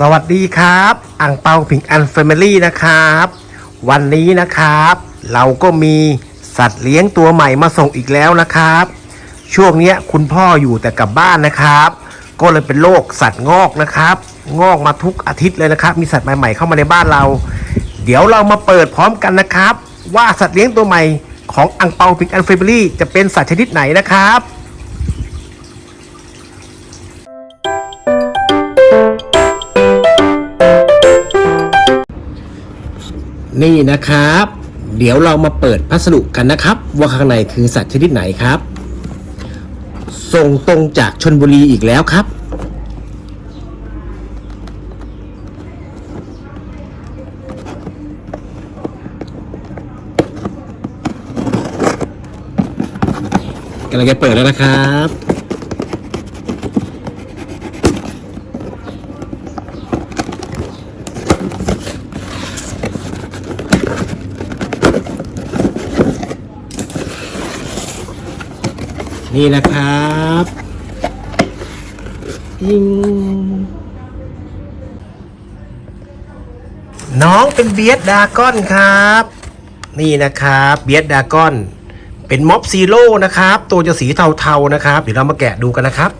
สวัสดีครับอ่างเปาผิงอันแฟมิลี่นะครับ วันนี้นะครับ เราก็มีสัตว์เลี้ยงตัวใหม่มาส่งอีกแล้วนะครับ ช่วงเนี้ยคุณพ่ออยู่แต่กลับบ้านนะครับ ก็เลยเป็นโรคสัตว์งอกนะครับ งอกมาทุกอาทิตย์เลยนะครับ มีสัตว์ใหม่ๆเข้ามาในบ้านเรา เดี๋ยวเรามาเปิดพร้อมกันนะครับ ว่าสัตว์เลี้ยงตัวใหม่ของอังเปาผิงอันแฟมิลี่จะเป็นสัตว์ชนิดไหนนะครับ นี่นะครับ เดี๋ยวเรามาเปิดพัสดุกันนะครับ ว่าข้างในคือสัตว์ชนิดไหนครับ ส่งตรงจากชนบุรีอีกแล้วครับ กำลังจะเปิดแล้วนะครับ นี่นะครับยิงน้องเป็นเบียดดากอนครับ นี่นะครับเบียดดากอน เป็นม็อบซีโร่นะครับ ตัวจะสีเทาๆนะครับ เดี๋ยวเรามาแกะดูกันนะครับ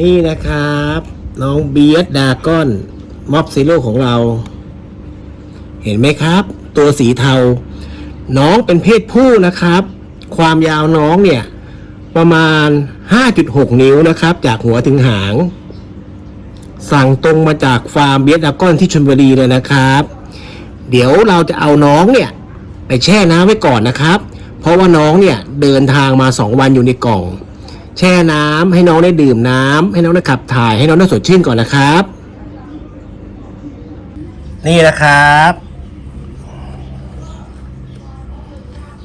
นี่นะครับ น้องเบียดดากอนม็อบซีโร่ของเรา เห็นไหมครับ ตัวสีเทา น้องเป็นเพศผู้นะครับ ความยาวน้องเนี่ย ประมาณ 5.6 นิ้วนะครับ จากหัวถึงหาง สั่งตรงมาจากฟาร์มเบียดดากอนที่ชลบุรีเลยนะครับ เดี๋ยวเราจะเอาน้องเนี่ย ไปแช่น้ำไว้ก่อนนะครับ เพราะว่าน้องเนี่ยเดินทางมา 2 วันอยู่ในกล่อง แช่น้ำให้น้องได้ดื่มน้ำให้น้องได้ขับถ่ายให้น้องได้สดชื่นก่อนนะครับ นี่นะครับ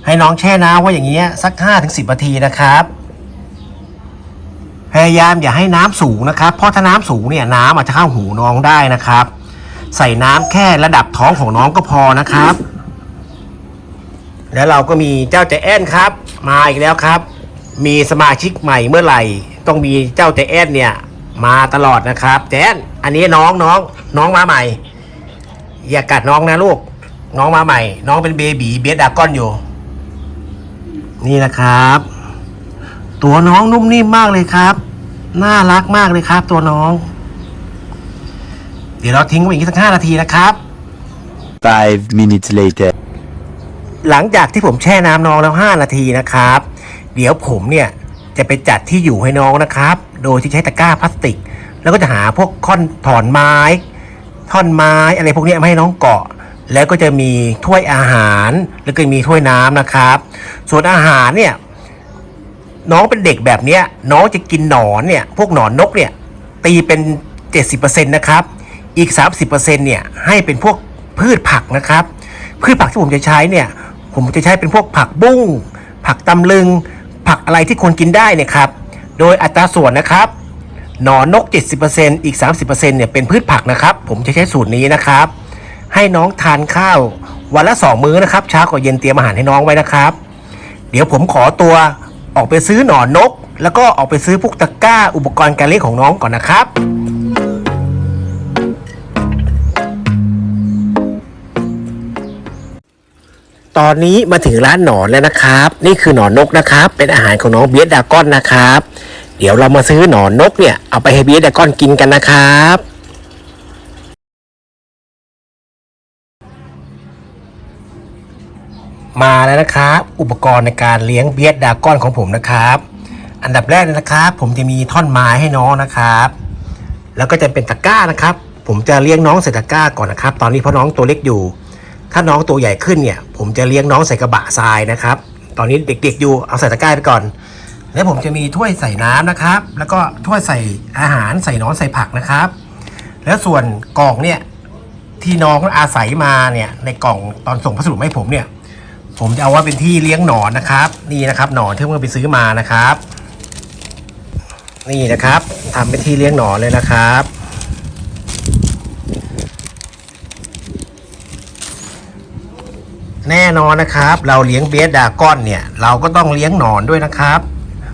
ให้น้องแช่น้ำไว้อย่างเงี้ยสัก5้าถึงสินาทีนะครับ พยายามอย่าให้น้ำสูงนะครับ เพราะถ้าน้ำสูงเนี่ยน้ำอาจจะเข้าหูน้องได้นะครับ ใส่น้ำแค่ระดับท้องของน้องก็พอนะครับ แล้วเราก็มีเจ้าใจแอนครับ มาอีกแล้วครับ มีสมาชิกใหม่เมื่อไหร่ ต้องมีเจ้าใจแอนเนี่ย มาตลอดนะครับแจนอันนี้น้องน้องน้องมาใหม่ อย่ากัดน้องนะลูก น้องมาใหม่ น้องเป็นเบบีเบสดากอนอยู่ นี่นะครับ ตัวน้องนุ่มนิ่มมากเลยครับ น่ารักมากเลยครับ ตัวน้อง เดี๋ยวเราทิ้งไว้อีกสักห้านาทีนะครับ Five minutes later. หลังจากที่ผมแช่น้ำน้องแล้ว 5 นาทีนะครับ เดี๋ยวผมเนี่ยจะไปจัดที่อยู่ให้น้องนะครับ โดยที่ใช้ตะกร้าพลาสติก แล้วก็จะหาพวกค่อนถอนไม้ ท่อนไม้อะไรพวกนี้มาให้น้องเกาะ แล้วก็จะมีถ้วยอาหาร แล้วก็มีถ้วยน้ำนะครับ ส่วนอาหารเนี่ยน้องเป็นเด็กแบบเนี้ยน้องจะกินหนอนเนี่ยพวกหนอนนกเนี่ยตีเป็น 70%นะครับอีก 30%เนี่ยให้เป็นพวกพืชผักนะครับ พืชผักที่ผมจะใช้เนี่ยผมจะใช้เป็นพวกผักบุ้ง ผักตำลึง ผักอะไรที่คนกินได้เนี่ยครับ โดยอัตราส่วนนะครับ หนอนนก 70%อีก 30%เนี่ยเป็นพืชผักนะครับ ผมจะใช้สูตรนี้นะครับ ให้น้องทานข้าววันละสองมื้อนะครับ เช้ากับเย็นเตรียมอาหารให้น้องไว้นะครับ เดี๋ยวผมขอตัวออกไปซื้อหนอนนก แล้วก็ออกไปซื้อพวกตะกร้าอุปกรณ์การเลี้ยงของน้องก่อนนะครับ ตอนนี้มาถึงร้านหนอนแล้วนะครับ นี่คือหนอนนกนะครับ เป็นอาหารของน้องเบียดดากอนนะครับ เดี๋ยวเรามาซื้อหนอนนกเนี่ยเอาไปให้เบียดดากอนกินกันนะครับมาแล้วนะครับ อุปกรณ์ในการเลี้ยงเบียดดากอนของผมนะครับ อันดับแรกนะครับ ผมจะมีท่อนไม้ให้น้องนะครับ แล้วก็จะเป็นตะกร้านะครับ ผมจะเลี้ยงน้องใส่ตะกร้าก่อนนะครับ ตอนนี้เพราะน้องตัวเล็กอยู่ ถ้าน้องตัวใหญ่ขึ้นเนี่ย ผมจะเลี้ยงน้องใส่กระบะทรายนะครับ ตอนนี้เด็กๆอยู่เอาใส่ตะกร้าไปก่อน แล้วผมจะมีถ้วยใส่น้ำนะครับ แล้วก็ถ้วยใส่อาหารใส่น้องใส่ผักนะครับ แล้วส่วนกล่องเนี่ยที่น้องอาศัยมาเนี่ยในกล่องตอนส่งพัสดุให้ผมเนี่ย ผมจะเอาว่าเป็นที่เลี้ยงหนอนนะครับ นี่นะครับหนอนที่เพิ่งไปซื้อมานะครับ นี่นะครับทำเป็นที่เลี้ยงหนอนเลยนะครับ แน่นอนนะครับ เราเลี้ยงเบสดากอนเนี่ย เราก็ต้องเลี้ยงหนอนด้วยนะครับ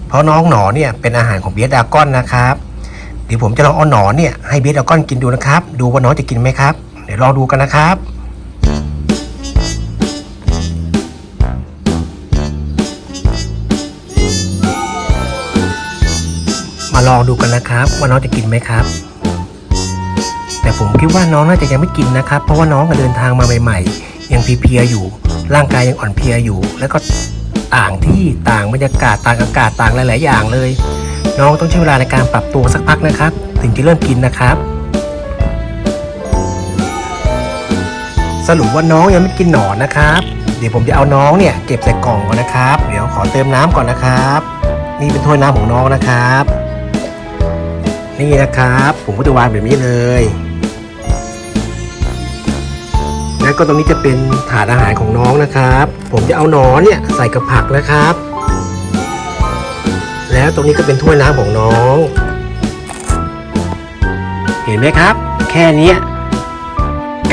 เพราะน้องหนอนเนี่ยเป็นอาหารของเบสดากอนนะครับเดี๋ยวผมจะลองเอาหนอนเนี่ยให้เบสดากอนกินดูนะครับ ดูว่าน้องจะกินไหมครับ เดี๋ยวลองดูกันนะครับมาลองดูกันนะครับว่าน้องจะกินไหมครับ แต่ผมคิดว่าน้องน่าจะยังไม่กินนะครับ เพราะว่าน้องก็เดินทางมาใหม่ ๆ ยังเพลียอยู่ ร่างกายยังอ่อนเพลียอยู่ แล้วก็ต่างที่ต่างบรรยากาศต่างอากาศต่างหลาย ๆ อย่างเลย น้องต้องใช้เวลาในการปรับตัวสักพักนะครับ ถึงจะเริ่มกินนะครับ สรุปว่าน้องยังไม่กินหนอนนะครับ เดี๋ยวผมจะเอาน้องเนี่ยเก็บใส่กล่องก่อนนะครับ เดี๋ยวขอเติมน้ำก่อนนะครับ นี่เป็นถ้วยน้ำของน้องนะครับ นี่นะครับ ผมก็จะวางแบบนี้เลย แล้วก็ตรงนี้จะเป็นถาดอาหารของน้องนะครับ ผมจะเอาหนอนเนี่ยใส่กับผักนะครับ แล้วตรงนี้ก็เป็นถ้วยน้ำของน้อง เห็นไหมครับ แค่นี้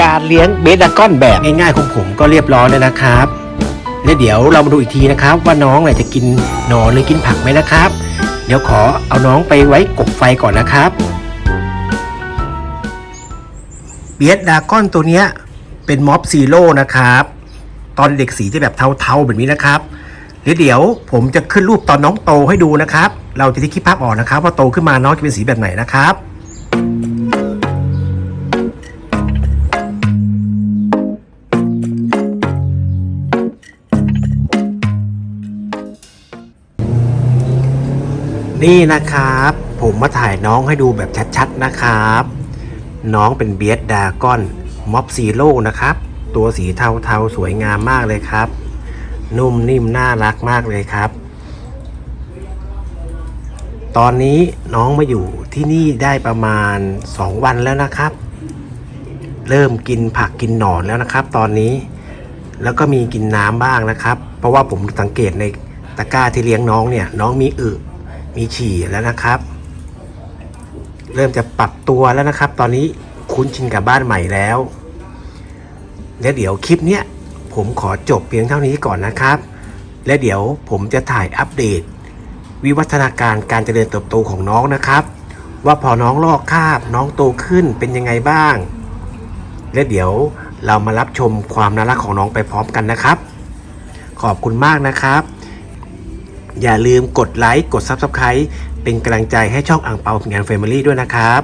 การเลี้ยงเบสดาก้อนแบบง่ายๆของผมก็เรียบร้อยแล้วนะครับ และเดี๋ยวเรามาดูอีกทีนะครับ ว่าน้องเนี่ยจะกินหนอนหรือกินผักไหมนะครับ เดี๋ยวขอเอาน้องไปไว้กบไฟก่อนนะครับเบียดดาก้อนตัวเนี้ย เป็นม็อบซีโร่นะครับ ตอนเด็กสีจะแบบเทาๆแบบนี้นะครับแล้วเดี๋ยวผมจะขึ้นรูปตอนน้องโตให้ดูนะครับ เราจะที่คิดภาพออกนะครับ ว่าโตขึ้นมาน้องจะเป็นสีแบบไหนนะครับนี่นะครับ ผมมาถ่ายน้องให้ดูแบบชัดๆนะครับ น้องเป็นเบียดดากอน ม็อบซีโร่นะครับ ตัวสีเทาๆ สวยงามมากเลยครับ นุ่มนิ่มน่ารักมากเลยครับ ตอนนี้น้องมาอยู่ที่นี่ได้ประมาณ 2 วันแล้วนะครับ เริ่มกินผักกินหนอนแล้วนะครับ ตอนนี้แล้วก็มีกินน้ำบ้างนะครับ เพราะว่าผมสังเกตในตะกร้าที่เลี้ยงน้องเนี่ย น้องมีอึมีฉี่แล้วนะครับ เริ่มจะปรับตัวแล้วนะครับ ตอนนี้ คุ้นชินกับบ้านใหม่แล้ว และเดี๋ยวคลิปเนี้ยผมขอจบเพียงเท่านี้ก่อนนะครับ และเดี๋ยวผมจะถ่ายอัปเดต วิวัฒนาการการเจริญเติบโตของน้องนะครับ ว่าพอน้องลอกคาบน้องโตขึ้นเป็นยังไงบ้าง และเดี๋ยวเรามารับชมความน่ารักของน้องไปพร้อมกันนะครับ ขอบคุณมากนะครับ อย่าลืมกดไลค์กด Subscribe เป็นกำลังใจให้ช่องอ่างเปาผลงาน Family ด้วยนะครับ